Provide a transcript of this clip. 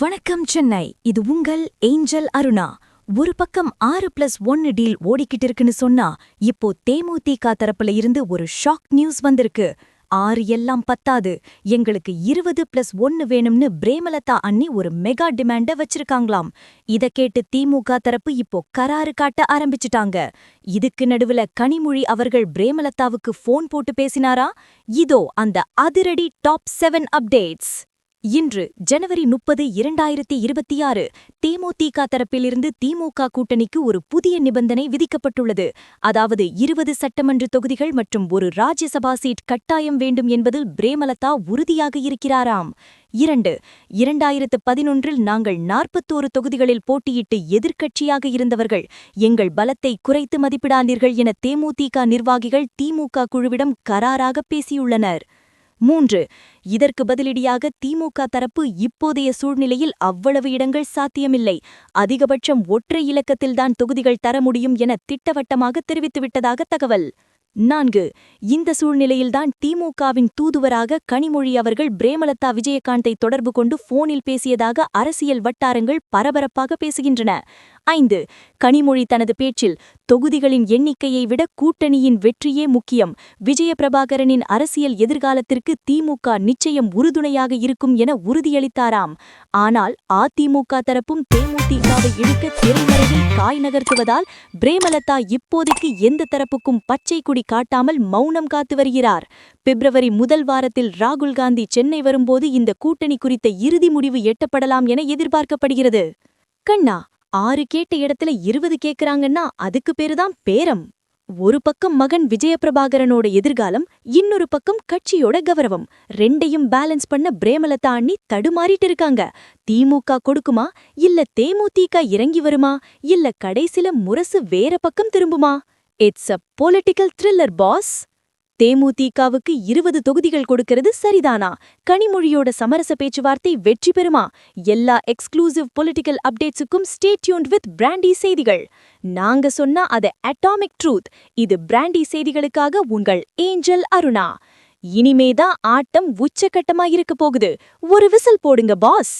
வணக்கம் சென்னை. இது உங்கள் ஏஞ்சல் அருணா. ஒரு பக்கம் ஆறு பிளஸ் ஒன்னு டீல் ஓடிக்கிட்டு இருக்குன்னு சொன்னா இப்போ தேமுதிக தரப்புல இருந்து ஒரு ஷாக் நியூஸ் வந்திருக்கு. ஆறு எல்லாம் பத்தாது. எங்களுக்கு இருபது பிளஸ் ஒன்னு வேணும்னு பிரேமலதா அண்ணி ஒரு மெகா டிமாண்ட வச்சிருக்காங்களாம். இத கேட்டு திமுக தரப்பு இப்போ கராறு காட்ட ஆரம்பிச்சிட்டாங்க. இதுக்கு நடுவுல கனிமொழி அவர்கள் பிரேமலதாவுக்கு ஃபோன் போட்டு பேசினாரா? இதோ அந்த அதிரடி டாப் செவன் அப்டேட்ஸ் இன்று ஜனவரி முப்பது இரண்டாயிரத்தி இருபத்தி ஆறு தேமுதிக தரப்பிலிருந்து திமுக கூட்டணிக்கு ஒரு புதிய நிபந்தனை விதிக்கப்பட்டுள்ளது. அதாவது இருபது சட்டமன்ற தொகுதிகள் மற்றும் ஒரு ராஜ்யசபா சீட் கட்டாயம் வேண்டும் என்பதில் பிரேமலதா உறுதியாக இருக்கிறாராம். இரண்டு இரண்டாயிரத்து பதினொன்றில் நாங்கள் நாற்பத்தோரு தொகுதிகளில் போட்டியிட்டு எதிர்க்கட்சியாக இருந்தவர்கள் எங்கள் பலத்தை குறைத்து மதிப்பிடாதீர்கள் என தேமுதிக நிர்வாகிகள் திமுக குழுவிடம் கராராக பேசியுள்ளனர். மூன்று இதற்கு பதிலடியாக திமுக தரப்பு இப்போதைய சூழ்நிலையில் அவ்வளவு இடங்கள் சாத்தியமில்லை. அதிகபட்சம் ஒற்றை இலக்கத்தில்தான் தொகுதிகள் தர முடியும் என திட்டவட்டமாக தெரிவித்துவிட்டதாக தகவல். நான்கு. இந்த சூழ்நிலையில்தான் திமுகவின் தூதுவராக கனிமொழி அவர்கள் பிரேமலதா விஜயகாந்தை தொடர்பு கொண்டு போனில் பேசியதாக அரசியல் வட்டாரங்கள் பரபரப்பாக பேசுகின்றன. ஐந்து. கனிமொழி தனது பேச்சில் தொகுதிகளின் எண்ணிக்கையை விட கூட்டணியின் வெற்றியே முக்கியம். விஜயபிரபாகரனின் அரசியல் எதிர்காலத்திற்கு திமுக நிச்சயம் உறுதுணையாக இருக்கும் என உறுதியளித்தாராம். ஆனால் அதிமுக தரப்பும் தேமுதிகவை இழுக்க திரைமறையில் காய் நகர்த்துவதால் பிரேமலதா இப்போதைக்கு எந்த தரப்புக்கும் பச்சை குடி காட்டாமல் மௌனம் காத்து வருகிறார். பிப்ரவரி முதல் வாரத்தில் ராகுல் காந்தி சென்னை வரும்போது இந்த கூட்டணி குறித்த இறுதி முடிவு எட்டப்படலாம் என எதிர்பார்க்கப்படுகிறது. கண்ணா ஆறு கேட்ட இடத்துல இருபது கேக்குறாங்கன்னா அதுக்கு பேருதான் பேரம். ஒரு பக்கம் மகன் விஜயபிரபாகரனோட எதிர்காலம் இன்னொரு பக்கம் கட்சியோட கௌரவம். ரெண்டையும் பேலன்ஸ் பண்ண பிரேமலதா அண்ணி தடுமாறிட்டு இருக்காங்க. திமுக கொடுக்குமா? இல்ல தேமுதிக இறங்கி வருமா? இல்ல கடைசில முரசு வேற பக்கம் திரும்புமா? It's a political thriller boss தேமுதிகவுக்கு இருபது தொகுதிகள் கொடுக்கிறது சரிதானா? கனிமொழியோட சமரச பேச்சுவார்த்தை வெற்றி பெறுமா? எல்லா எக்ஸ்க்ளூசிவ் பொலிட்டிக்கல் அப்டேட்ஸுக்கும் ஸ்டே டியூன்ட் வித் பிராண்டி செய்திகள். நாங்க சொன்னா அது அட்டாமிக் ட்ரூத் இது பிராண்டி செய்திகளுக்காக உங்கள் ஏஞ்சல் அருணா. இனிமேதான் ஆட்டம் உச்சக்கட்டமா இருக்க போகுது. ஒரு விசில் போடுங்க பாஸ்